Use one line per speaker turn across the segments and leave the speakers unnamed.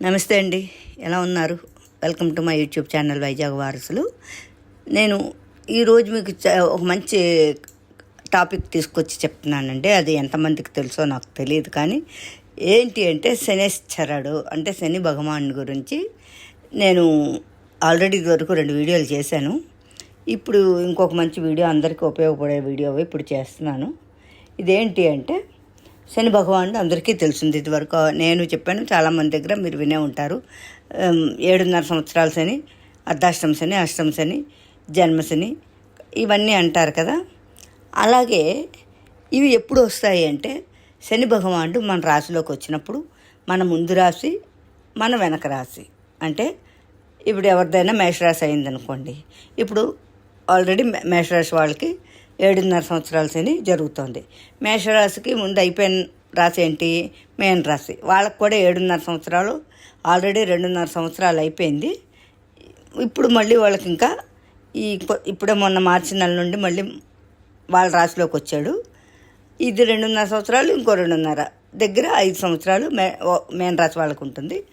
నమస్తే అండి. ఎలా ఉన్నారు? Welcome to my YouTube channel Vizag వారసులు నేను ఈరోజు మీకు ఒక మంచి టాపిక్ తీసుకొచ్చి చెప్తున్నానండి. అది ఎంతమందికి తెలుసో నాకు తెలియదు కానీ ఏంటి అంటే శనేశ్వరుడు అంటే శని భగవాన్ గురించి నేను ఆల్రెడీ ఇదివరకు రెండు వీడియోలు చేశాను. ఇప్పుడు ఇంకొక మంచి వీడియో అందరికీ ఉపయోగపడే వీడియో ఇప్పుడు చేస్తున్నాను. ఇదేంటి అంటే శని భగవానుడు అందరికీ తెలిసింది ఇదివరకు. నేను చెప్పాను చాలామంది దగ్గర మీరు వినే ఉంటారు. ఏడున్నర సంవత్సరాల శని అర్ధాష్టమ శని అష్టమ శని జన్మశని ఇవన్నీ అంటారు కదా. అలాగే ఇవి ఎప్పుడు వస్తాయి అంటే శని భగవానుడు మన రాశిలోకి వచ్చినప్పుడు మన ముందు రాశి మన వెనక రాశి. అంటే ఇప్పుడు ఎవరిదైనా మేషరాశి అయిందనుకోండి. ఇప్పుడు ఆల్రెడీ మేషరాశి వాళ్ళకి ఏడున్నర సంవత్సరాల శని జరుగుతోంది. మేషరాశికి ముందు అయిపోయిన రాశి ఏంటి? మేన్ రాశి. వాళ్ళకి కూడా ఏడున్నర సంవత్సరాలు ఆల్రెడీ రెండున్నర సంవత్సరాలు అయిపోయింది. ఇప్పుడు మళ్ళీ వాళ్ళకి ఇంకా ఈ ఇప్పుడే మొన్న మార్చి నెల నుండి మళ్ళీ వాళ్ళ రాశిలోకి వచ్చాడు. ఇది రెండున్నర సంవత్సరాలు ఇంకో రెండున్నర. దగ్గర ఐదు సంవత్సరాలు మే ఓ- రాశి వాళ్ళకి ఉంటుంది.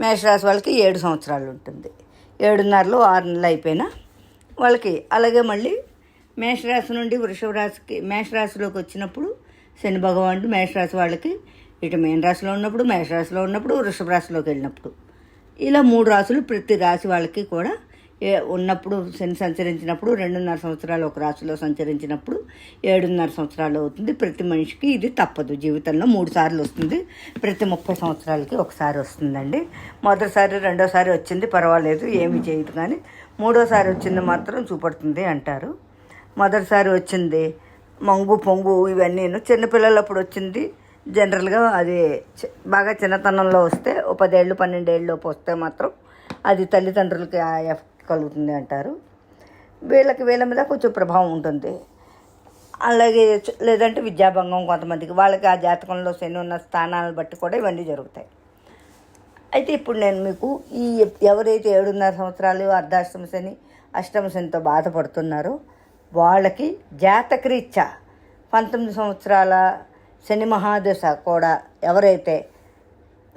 మేషరాశి వాళ్ళకి ఏడు సంవత్సరాలు ఉంటుంది. ఏడున్నరలో ఆరు నెలలు అయిపోయినా వాళ్ళకి అలాగే మళ్ళీ మేషరాశి నుండి వృషభ రాశికి మేషరాశిలోకి వచ్చినప్పుడు శని భగవానుడు మేషరాశి వాళ్ళకి ఇటు మేన రాశిలో ఉన్నప్పుడు మేషరాశిలో ఉన్నప్పుడు వృషభ రాశిలోకి వెళ్ళినప్పుడు. ఇలా మూడు రాశులు ప్రతి రాశి వాళ్ళకి కూడా ఏ ఉన్నప్పుడు శని సంచరించినప్పుడు రెండున్నర సంవత్సరాలు ఒక రాశిలో సంచరించినప్పుడు ఏడున్నర సంవత్సరాలు అవుతుంది. ప్రతి మనిషికి ఇది తప్పదు. జీవితంలో మూడు సార్లు వస్తుంది. ప్రతి ముప్పై సంవత్సరాలకి ఒకసారి వస్తుందండి. మొదటిసారి రెండోసారి వచ్చింది పర్వాలేదు ఏమి చేయదు కానీ మూడోసారి వచ్చింది మాత్రం చూపడుతుంది అంటారు. మొదటిసారి వచ్చింది మంగు పొంగు ఇవన్నీ చిన్నపిల్లలప్పుడు వచ్చింది. జనరల్గా అది చి- బాగా చిన్నతనంలో వస్తే ఓ పదేళ్ళు పన్నెండేళ్ళలోపు వస్తే మాత్రం అది తల్లిదండ్రులకి ఎఫెక్ట్ కలుగుతుంది అంటారు. వీళ్ళకి వీళ్ళ మీద కొంచెం ప్రభావం ఉంటుంది. అలాగే లేదంటే విద్యాభంగం కొంతమందికి వాళ్ళకి ఆ జాతకంలో శని ఉన్న స్థానాలను బట్టి కూడా ఇవన్నీ జరుగుతాయి. అయితే ఇప్పుడు నేను మీకు ఈ ఎవరైతే ఏడున్నర సంవత్సరాలు అర్ధాష్టమ శని అష్టమ శనితో బాధపడుతున్నారో వాళ్ళకి జాతకరీత్యా పంతొమ్మిది సంవత్సరాల శని మహాదశ కూడా ఎవరైతే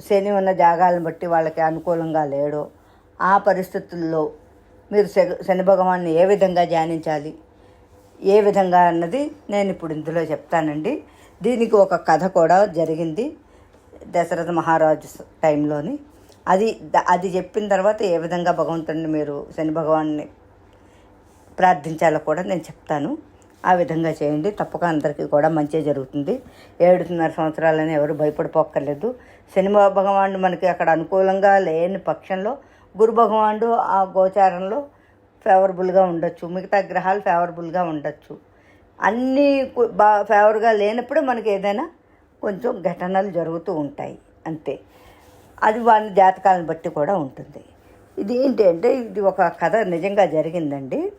శని ఉన్న జాగాలను బట్టి వాళ్ళకి అనుకూలంగా లేడో ఆ పరిస్థితుల్లో మీరు శ- శని భగవాన్ని ఏ విధంగా ధ్యానించాలి? ఏ విధంగా అన్నది నేను ఇప్పుడు ఇందులో చెప్తానండి. దీనికి ఒక కథ కూడా జరిగింది దశరథ మహారాజు టైంలోని. అది అది చెప్పిన తర్వాత ఏ విధంగా భగవంతుడిని మీరు శని భగవాన్ని ప్రార్థించాలో కూడా నేను చెప్తాను. ఆ విధంగా చేయండి. తప్పక అందరికీ కూడా మంచి జరుగుతుంది. ఏడున్నర సంవత్సరాలని ఎవరు భయపడిపోక్కర్లేదు. శని భగవానుడు మనకి అక్కడ అనుకూలంగా లేని పక్షంలో గురు భగవానుడు ఆ గోచారంలో ఫేవరబుల్గా ఉండొచ్చు. మిగతా గ్రహాలు ఫేవరబుల్గా ఉండొచ్చు. అన్నీ బా ఫేవర్గా లేనప్పుడు మనకి ఏదైనా కొంచెం ఘటనలు జరుగుతూ ఉంటాయి. అంతే. అది వాళ్ళ జాతకాలను బట్టి కూడా ఉంటుంది. ఇది ఏంటి అంటే ఇది ఒక కథ నిజంగా జరిగిందండి.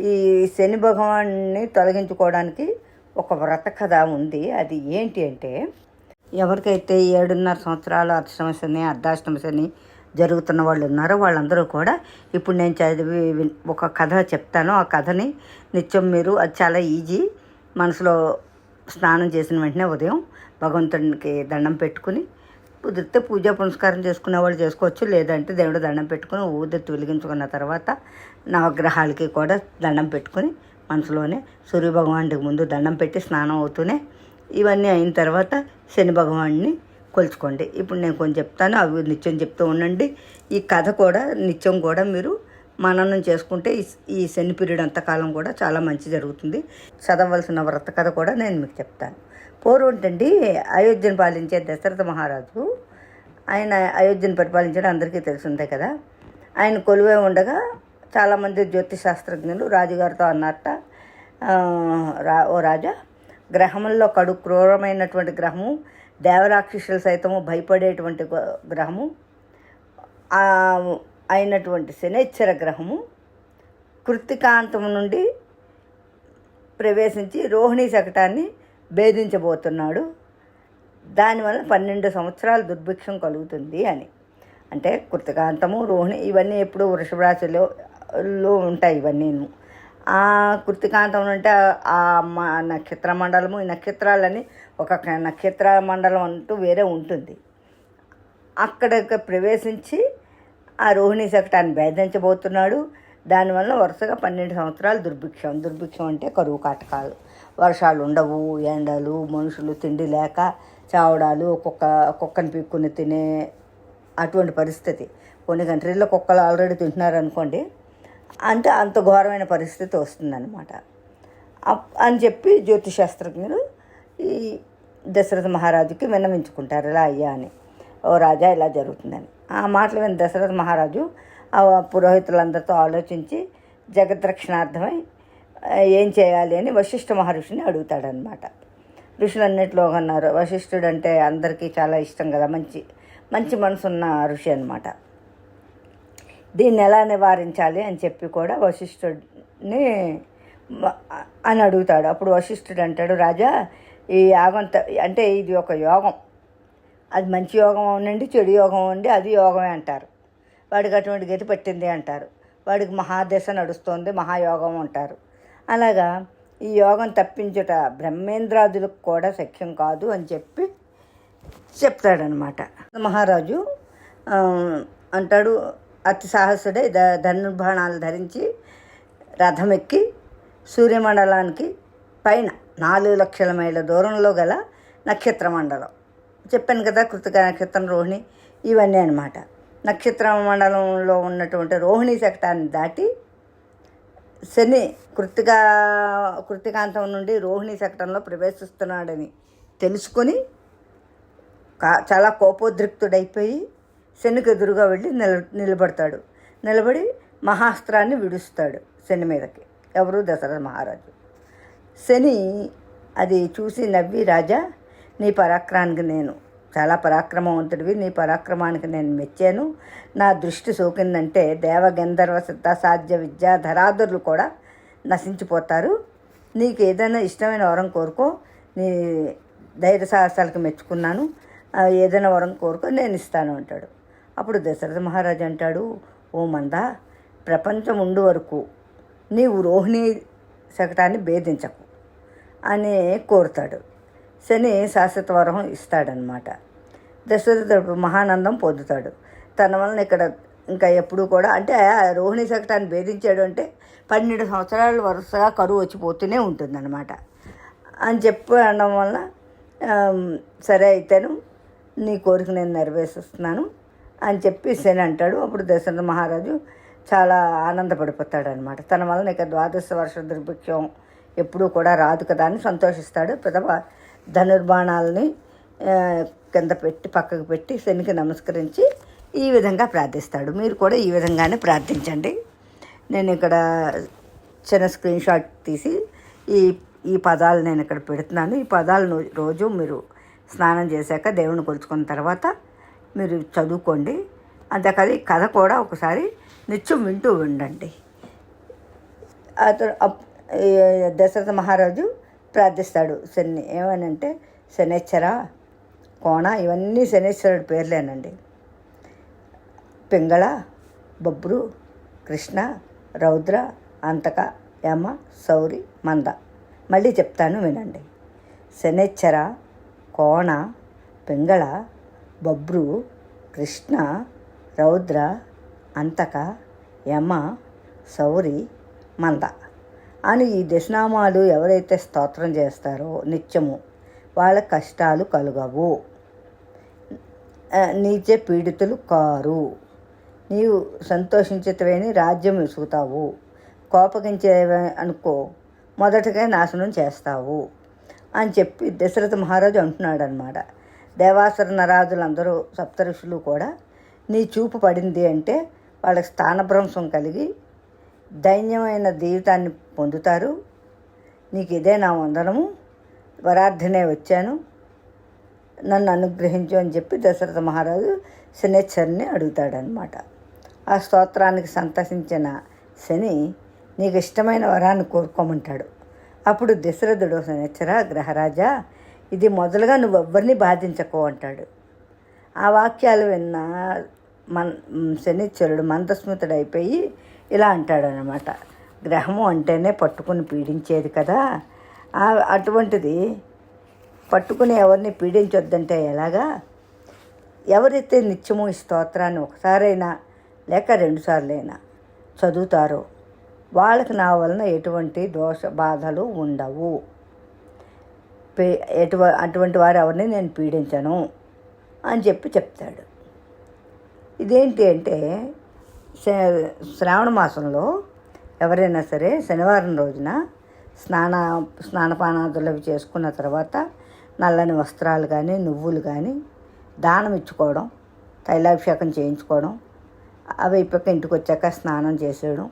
ఈ శని భగవాన్ని తొలగించుకోవడానికి ఒక వ్రత కథ ఉంది. అది ఏంటి అంటే ఎవరికైతే ఏడున్నర సంవత్సరాలు అష్టమ శని అర్ధాష్టమ శని జరుగుతున్న వాళ్ళు ఉన్నారో వాళ్ళందరూ కూడా ఇప్పుడు నేను చదివి ఒక కథ చెప్తాను. ఆ కథని నిత్యం మీరు అది చాలా ఈజీ మనసులో స్నానం చేసిన వెంటనే ఉదయం భగవంతునికి దండం పెట్టుకుని కుదిరితే పూజ పునస్కారం చేసుకునే వాళ్ళు చేసుకోవచ్చు. లేదంటే దేవుడు దండం పెట్టుకుని ఊదెత్తి వెలిగించుకున్న తర్వాత నవగ్రహాలకి కూడా దండం పెట్టుకుని మనసులోనే సూర్య భగవానుడికి ముందు దండం పెట్టి స్నానం అవుతూనే ఇవన్నీ అయిన తర్వాత శని భగవాన్ని కొలుచుకోండి. ఇప్పుడు నేను కొంచెం చెప్తాను అవి నిత్యం చెప్తూ ఉండండి. ఈ కథ కూడా నిత్యం కూడా మీరు మననం చేసుకుంటే ఈ శని పీరియడ్ అంతకాలం కూడా చాలా మంచి జరుగుతుంది. చదవలసిన వ్రత కథ కూడా నేను మీకు చెప్తాను. పూర్వంటండి అయోధ్యను పాలించే దశరథ మహారాజు. ఆయన అయోధ్యను పరిపాలించడం అందరికీ తెలిసిందే కదా. ఆయన కొలువే ఉండగా చాలామంది జ్యోతిష్ శాస్త్రజ్ఞులు రాజుగారితో అన్నట్ట రా ఓ రాజా గ్రహముల్లో కడు క్రూరమైనటువంటి గ్రహము దేవరాక్షసులు సైతము భయపడేటువంటి గ్రహము అయినటువంటి శనేశ్వర గ్రహము కృత్తికాంతం నుండి ప్రవేశించి రోహిణీ శకటాన్ని భేదించబోతున్నాడు. దానివల్ల పన్నెండు సంవత్సరాల దుర్భిక్షం కలుగుతుంది అని. అంటే కృతికాంతము రోహిణి ఇవన్నీ ఎప్పుడు వృషభ రాశిలో లో ఉంటాయి ఇవన్నీ ఆ కృతికాంతం అంటే ఆ మా నక్షత్ర మండలము. ఈ నక్షత్రాలని ఒక నక్షత్ర మండలం అంటూ వేరే ఉంటుంది. అక్కడ ప్రవేశించి ఆ రోహిణి శకటాన్ని భేదించబోతున్నాడు. దానివల్ల వరుసగా పన్నెండు సంవత్సరాలు దుర్భిక్షం. దుర్భిక్షం అంటే కరువు కాటకాలు. వర్షాలు ఉండవు ఎండలు మనుషులు తిండి లేక చావడాలు ఒక్కొక్క కుక్కని పీక్కుని తినే అటువంటి పరిస్థితి. కొన్ని కంట్రీల్లో కుక్కలు ఆల్రెడీ తింటున్నారు అనుకోండి అంటే అంత ఘోరమైన పరిస్థితి వస్తుందన్నమాట. అప్- అని చెప్పి జ్యోతిశాస్త్రజ్ఞులు ఈ దశరథ మహారాజుకి విన్నవించుకుంటారు ఇలా అయ్యా అని. ఓ రాజా ఇలా జరుగుతుందని. ఆ మాటలు విన్న దశరథ మహారాజు ఆ పురోహితులందరితో ఆలోచించి జగద్రక్షణార్థమై ఏం చేయాలి అని వశిష్ఠ మహర్షిని అడుగుతాడనమాట ఋషులన్నిటిలో అన్నారు వశిష్ఠుడు అంటే అందరికీ చాలా ఇష్టం కదా మంచి మంచి మనసున్న ఋషి అనమాట దీన్ని ఎలా నివారించాలి అని చెప్పి కూడా వశిష్ఠుడిని అని అడుగుతాడు. అప్పుడు వశిష్ఠుడు అంటాడు రాజా ఈ యాగం అంటే ఇది ఒక యోగం. అది మంచి యోగం అవునండి చెడు యోగం ఉండి అది యోగమే అంటారు. వాడికి అటువంటి గతి పట్టింది అంటారు. వాడికి మహాదశ నడుస్తుంది మహాయోగం అంటారు. అలాగా ఈ యోగం తప్పించుట బ్రహ్మేంద్రాదులకు కూడా సఖ్యం కాదు అని చెప్పి చెప్తాడనమాట. మహారాజు అంటాడు అతి సాహసుడే ద ధనుర్బాణాలు ధరించి రథం ఎక్కి సూర్యమండలానికి పైన నాలుగు లక్షల మైళ్ళ దూరంలో గల నక్షత్ర మండలం చెప్పాను కదా కృతిక నక్షత్రం రోహిణి ఇవన్నీ అనమాట నక్షత్ర మండలంలో ఉన్నటువంటి రోహిణి శకటాన్ని దాటి శని కృతికా కృతికాంతం నుండి రోహిణి శకటంలో ప్రవేశిస్తున్నాడని తెలుసుకొని కా- చాలా కోపోద్రిక్తుడైపోయి శనికి ఎదురుగా వెళ్ళి నిల నిలబడతాడు. నిలబడి మహాస్త్రాన్ని విడుస్తాడు శని మీదకి. ఎవరు? దశరథ మహారాజు. శని అది చూసి నవ్వి రాజా నీ పరాక్రానికి నేను చాలా పరాక్రమవంతుడివి. నీ పరాక్రమానికి నేను మెచ్చాను. నా దృష్టి సోకిందంటే దేవగంధర్వ సిద్ధ సాధ్య విద్యా ధరాదురులు కూడా నశించిపోతారు. నీకు ఏదైనా ఇష్టమైన వరం కోరుకో. నీ ధైర్య సాహసాలకు మెచ్చుకున్నాను ఏదైనా వరం కోరుకో నేను ఇస్తాను అంటాడు. అప్పుడు దశరథ మహారాజు అంటాడు ఓ మంద ప్రపంచం ఉండు వరకు నీవు రోహిణి శకటాన్ని భేదించకు అని కోరుతాడు. శని శాశ్వత వరం ఇస్తాడనమాట దశరథుడు మహానందం పొందుతాడు. తన వలన ఇక్కడ ఇంకా ఎప్పుడు కూడా అంటే రోహిణి శకటాన్ని భేదించాడు అంటే పన్నెండు సంవత్సరాలు వరుసగా కరువు వచ్చిపోతూనే ఉంటుందన్నమాట. అని చెప్పి అనడం వల్ల సరే అయితేను నీ కోరిక నేను నెరవేరుస్తున్నాను అని చెప్పి అని అంటాడు. అప్పుడు దశరథ మహారాజు చాలా ఆనందపడిపోతాడు అనమాట తన వలన ఇక ద్వాదశ వర్ష దుర్భిక్షం ఎప్పుడూ కూడా రాదు కదా అని సంతోషిస్తాడు. పెదవ ధనుర్బాణాలని కింద పెట్టి పక్కకు పెట్టి శనికి నమస్కరించి ఈ విధంగా ప్రార్థిస్తాడు. మీరు కూడా ఈ విధంగానే ప్రార్థించండి. నేను ఇక్కడ చిన్న స్క్రీన్ షాట్ తీసి ఈ ఈ పదాలు నేను ఇక్కడ పెడుతున్నాను. ఈ పదాలను రోజు మీరు స్నానం చేశాక దేవుని కొలుచుకున్న తర్వాత మీరు చదువుకోండి. అంతేకాదు ఈ కథ కూడా ఒకసారి నిత్యం వింటూ ఉండండి. అతను దశరథ మహారాజు ప్రార్థిస్తాడు. శని ఏమనంటే శనేశ్వర కోణ ఇవన్నీ శనేశ్వరుడి పేర్లేనండి. పింగళ బొబ్రు కృష్ణ రౌద్ర అంతక యమ సౌరి మంద. మళ్ళీ చెప్తాను వినండి. శనేశ్వర కోణ పింగళ బొబ్రు కృష్ణ రౌద్ర అంతక యమ సౌరి మంద. అని ఈ దశనామాలు ఎవరైతే స్తోత్రం చేస్తారో నిత్యము వాళ్ళ కష్టాలు కలుగవు. నీచే పీడితులు కారు. నీవు సంతోషించటమేని రాజ్యం విసుగుతావు. కోపగించే అనుకో మొదటగా నాశనం చేస్తావు అని చెప్పి దశరథ మహారాజు అంటున్నాడు అనమాట దేవాసుర నరాజులందరూ సప్తఋషులు కూడా నీ చూపు పడింది అంటే వాళ్ళకి స్థానభ్రంశం కలిగి దైన్యమైన జీవితాన్ని పొందుతారు. నీకు ఇదే నా వందనము. వరార్థనే వచ్చాను. నన్ను అనుగ్రహించు అని చెప్పి దశరథ మహారాజు శనేశ్వరుని అడుగుతాడనమాట ఆ స్తోత్రానికి సంతసించిన శని నీకు ఇష్టమైన వరాన్ని కోరుకోమంటాడు. అప్పుడు దశరథుడు శనేశ్వర గ్రహరాజా ఇది మొదలుగా నువ్వు ఎవ్వరిని బాధించకో అంటాడు. ఆ వాక్యాలు విన్న మన్ శనిశ్వరుడు మందస్మృతుడైపోయి ఇలా అంటాడనమాట గ్రహము అంటేనే పట్టుకుని పీడించేది కదా. అటువంటిది పట్టుకుని ఎవరిని పీడించొద్దంటే ఎలాగా? ఎవరైతే నిత్యము ఈ స్తోత్రాన్ని ఒకసారైనా లేక రెండుసార్లైనా చదువుతారో వాళ్ళకి నా వలన ఎటువంటి దోష బాధలు ఉండవు. ఎటువ అటువంటి వారు ఎవరిని నేను పీడించను అని చెప్పి చెప్తాడు. ఇదేంటి అంటే శ్రావణ మాసంలో ఎవరైనా సరే శనివారం రోజున స్నాన స్నానపానాదులు అవి చేసుకున్న తర్వాత నల్లని వస్త్రాలు కానీ నువ్వులు కానీ దానం ఇచ్చుకోవడం తైలాభిషేకం చేయించుకోవడం అవి అయిపోయాక ఇంటికి వచ్చాక స్నానం చేసేయడం.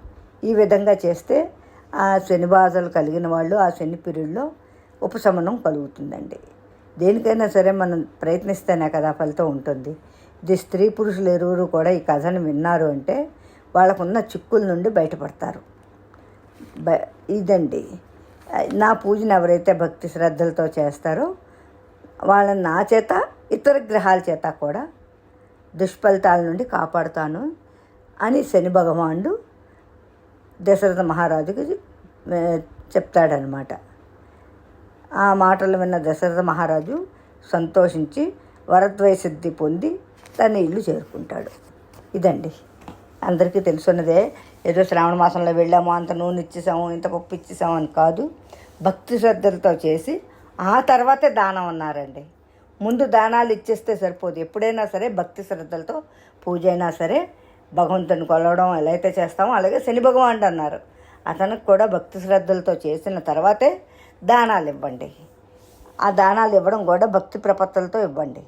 ఈ విధంగా చేస్తే ఆ శని బాధలు కలిగిన వాళ్ళు ఆ శని పీరియడ్లో ఉపశమనం కలుగుతుందండి. దేనికైనా సరే మనం ప్రయత్నిస్తేనే కదా ఫలితం ఉంటుంది. ఇది స్త్రీ పురుషులు ఇరువురు కూడా ఈ కథను విన్నారు అంటే వాళ్ళకున్న చిక్కుల నుండి బయటపడతారు. బ ఇదండి. నా పూజను ఎవరైతే భక్తి శ్రద్ధలతో చేస్తారో వాళ్ళని నా చేత ఇతర గ్రహాల చేత కూడా దుష్ఫలితాల నుండి కాపాడుతాను అని శని భగవానుడు దశరథ మహారాజుకి చెప్తాడనమాట ఆ మాటలు విన్న దశరథ మహారాజు సంతోషించి వరద్వయ సిద్ధి పొంది తన ఇల్లు చేరుకుంటాడు. ఇదండి. అందరికీ తెలుసున్నదే ఏదో శ్రావణ మాసంలో వెళ్ళాము అంత నూనె ఇచ్చేసాము ఇంత పప్పు ఇచ్చేసాము అని కాదు భక్తి శ్రద్ధలతో చేసి ఆ తర్వాతే దానం అన్నారండి. ముందు దానాలు ఇచ్చేస్తే సరిపోదు. ఎప్పుడైనా సరే భక్తి శ్రద్ధలతో పూజ అయినా సరే భగవంతుని కొలవడం ఎలా అయితే చేస్తామో అలాగే శని భగవానుడు అన్నారు. అతనికి కూడా భక్తి శ్రద్ధలతో చేసిన తర్వాతే దానాలు ఇవ్వండి. ఆ దానాలు ఇవ్వడం కూడా భక్తి ప్రపత్తులతో ఇవ్వండి.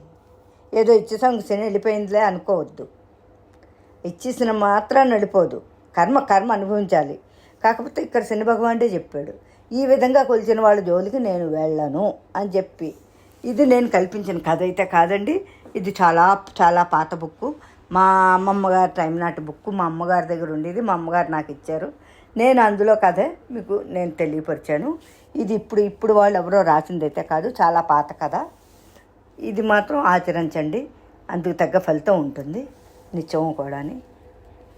ఏదో ఇచ్చేసాం శని వెళ్ళిపోయిందిలే అనుకోవద్దు. ఇచ్చేసిన మాత్రం నడిపోదు కర్మ కర్మ అనుభవించాలి. కాకపోతే ఇక్కడ శని భగవానుడే చెప్పాడు. ఈ విధంగా కొలిచిన వాళ్ళ జోలికి నేను వెళ్ళను అని చెప్పి. ఇది నేను కల్పించిన కథ అయితే కాదండి. ఇది చాలా చాలా పాత బుక్కు. మా అమ్మమ్మ గారి టైం నాటి బుక్కు. మా అమ్మగారి దగ్గర ఉండేది. మా అమ్మగారు నాకు ఇచ్చారు. నేను అందులో కథ మీకు నేను తెలియపరిచాను. ఇది ఇప్పుడు ఇప్పుడు వాళ్ళు ఎవరో రాసిందైతే కాదు. చాలా పాత కథ. ఇది మాత్రం ఆచరించండి. అందుకు తగ్గ ఫలితం ఉంటుంది. నిత్యం కూడా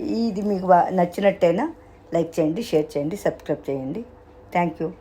ఇది మీకు నచ్చినట్టయినా లైక్ చేయండి షేర్ చేయండి సబ్స్క్రైబ్ చేయండి. Thank you.